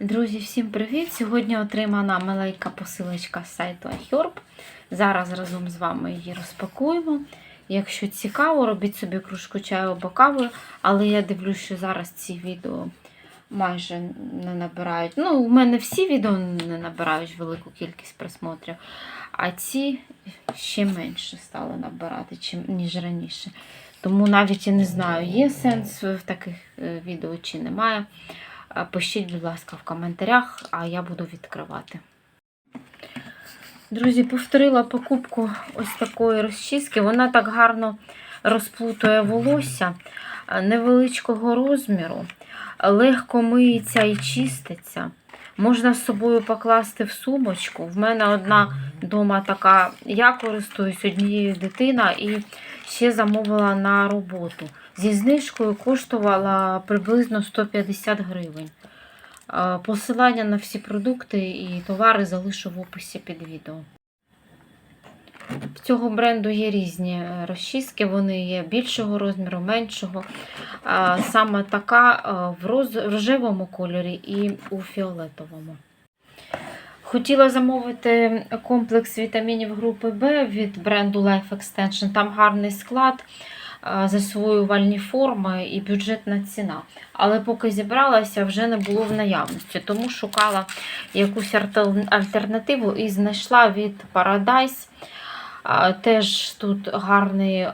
Друзі, всім привіт! Сьогодні отримана маленька посилочка з сайту iHerb. Зараз разом з вами її розпакуємо. Якщо цікаво, робіть собі кружку чаю або кави, але я дивлюсь, що зараз ці відео майже не набирають. Ну, у мене всі відео не набирають велику кількість просмотрів, а ці ще менше стали набирати, ніж раніше. Тому навіть я не знаю, є сенс в таких е, відео чи немає. Е, Пишіть, будь ласка, в коментарях, а я буду відкривати. Друзі, повторила покупку ось такої розчіски. Вона так гарно розплутує волосся е, невеличкого розміру, легко миється і чиститься. Можна з собою покласти в сумочку. В мене одна вдома така, я користуюсь однією дитина і ще замовила на роботу. Зі знижкою коштувала приблизно 150 гривень. Посилання на всі продукти і товари залишу в описі під відео. В цього бренду є різні е, розчіски, вони є більшого розміру, меншого. Саме така е, в рожевому кольорі і у фіолетовому. Хотіла замовити комплекс вітамінів групи В від бренду Life Extension. Там гарний склад, засвоювальні форми і бюджетна ціна. Але поки зібралася, вже не було в наявності. Тому шукала якусь альтернативу і знайшла від Paradise. Теж тут гарний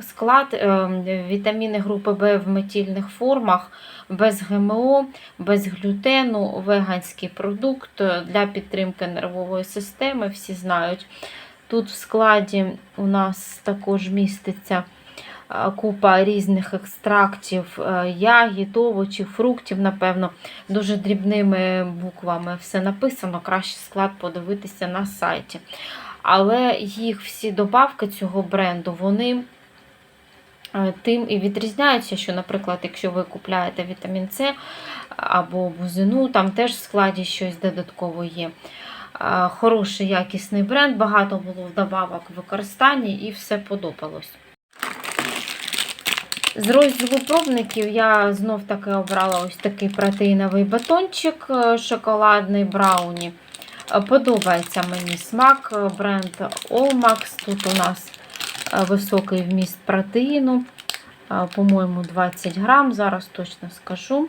склад, е, вітаміни групи В в метільних формах, без ГМО, без глютену, веганський продукт для підтримки нервової системи. Всі знають. Тут в складі у нас також міститься купа різних екстрактів, е, ягід, овочів, фруктів, напевно, дуже дрібними буквами все написано. Краще склад подивитися на сайті. Але їх всі добавки цього бренду, вони е, тим і відрізняються, що, наприклад, якщо ви купляєте вітамін С або бузину, там теж в складі щось додатково є. Е, Хороший якісний бренд, багато було в добавок в використанні і все подобалось. З розділу пробників я знов таки обрала ось такий протеїновий батончик е, шоколадний брауні. Е, Подобається мені смак е, бренд Allmax. Тут у нас високий вміст протеїну, по-моєму, 20 грам. Зараз точно скажу,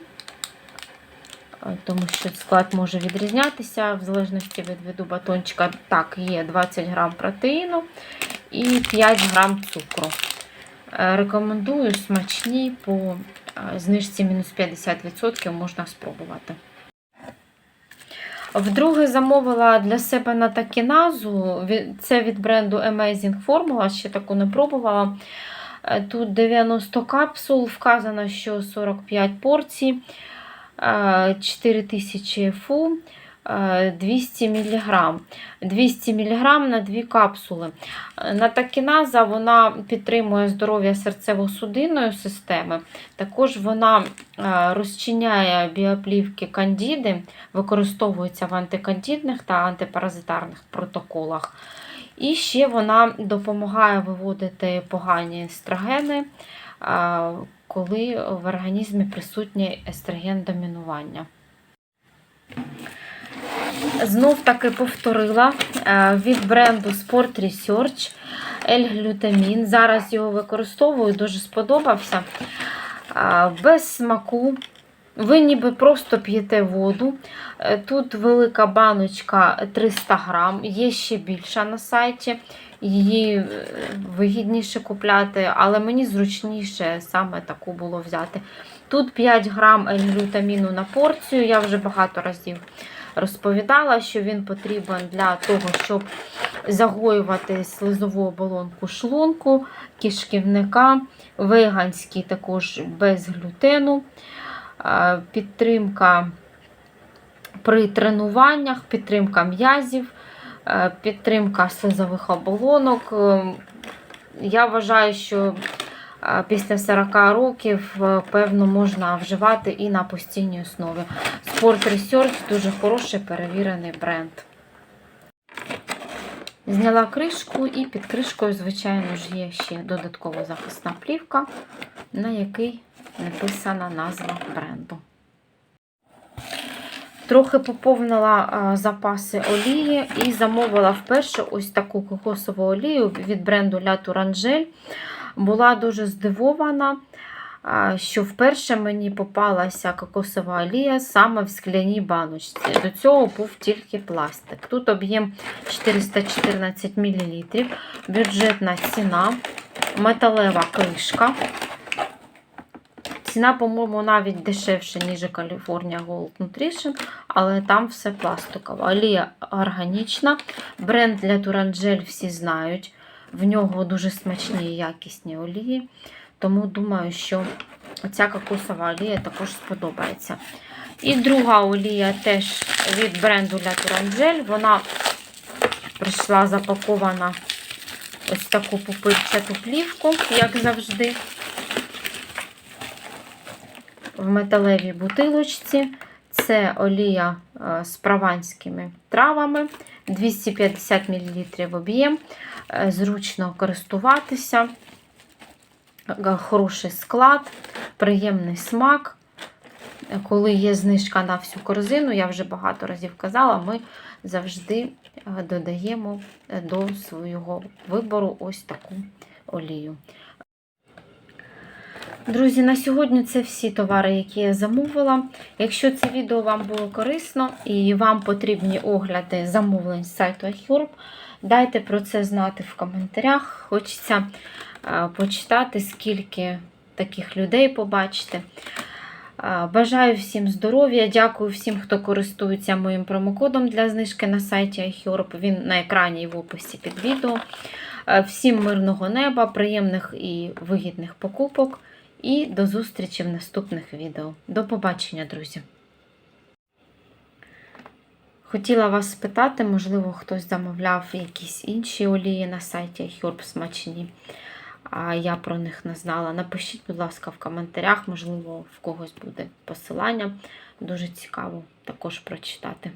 тому що склад може відрізнятися в залежності від виду батончика. Так, є 20 грам протеїну і 5 грам цукру. Е, Рекомендую смачні по е, знижці мінус 50% можна спробувати. Вдруге замовила для себе на такіназу. Це від бренду Amazing Formula, ще таку не пробувала. Е, Тут 90 капсул, вказано, що 45 порцій, е, 4000 фу, 200 мг. 200 мг на 2 капсули. Натакіназа вона підтримує здоров'я серцево-судинної системи. Також вона е, розчиняє біоплівки кандіди, використовується в антикандідних та антипаразитарних протоколах. І ще вона допомагає виводити погані естрогени, е, коли в організмі присутнє естроген домінування. Знов таки повторила е, від бренду Sport Research L-глютамін. Зараз його використовую, дуже сподобався. Е, Без смаку. Ви ніби просто п'єте воду. Е, Тут велика баночка 300 грам, є ще більша на сайті. Її вигідніше купляти, але мені зручніше саме таку було взяти. Тут 5 грам L-глютаміну на порцію. Я вже багато разів розповідала, що він потрібен для того, щоб загоювати слизову оболонку шлунку, кишківника, веганський також без глютену, підтримка при тренуваннях, підтримка м'язів, підтримка слизових оболонок. Е, Я вважаю, що після 40 років, е, певно, можна вживати і на постійній основі. Sport Research дуже хороший перевірений бренд. Зняла кришку і під кришкою, звичайно ж, є ще додаткова захисна плівка, на якій написана назва бренду. Трохи поповнила запаси олії і замовила вперше ось таку кокосову олію від бренду La Tourangeau. Була дуже здивована, що вперше мені попалася кокосова олія саме в скляній баночці. До цього був тільки пластик. Тут об'єм 414 мл, бюджетна ціна, металева кришка. Ціна, по-моєму, навіть дешевше, ніж California Gold Nutrition, але там все пластикове. Олія органічна. Бренд для Туранжель всі знають. В нього дуже смачні і якісні олії. Тому думаю, що ця кокосова олія також сподобається. І друга олія теж від бренду для Туранжель. Вона прийшла запакована ось таку пупирчату плівку, як завжди в металевій бутилочці. Це олія е, з прованськими травами, 250 мл об'єм, Е, зручно користуватися, Е, хороший склад, приємний смак. Коли є знижка на всю корзину, я вже багато разів казала, ми завжди е, додаємо до свого вибору ось таку олію. Друзі, на сьогодні це всі товари, які я замовила. Якщо це відео вам було корисно і вам потрібні огляди замовлень з сайту iHerb, дайте про це знати в коментарях. Хочеться е, почитати, скільки таких людей побачити. Е, Бажаю всім здоров'я, дякую всім, хто користується моїм промокодом для знижки на сайті iHerb. Він на екрані і в описі під відео. Е, Всім мирного неба, приємних і вигідних покупок. І до зустрічі в наступних відео. До побачення, друзі! Хотіла вас спитати, можливо, хтось замовляв якісь інші олії на сайті iHerb смачні, а я про них не знала. Напишіть, будь ласка, в коментарях, можливо, в когось буде посилання. Дуже цікаво також прочитати.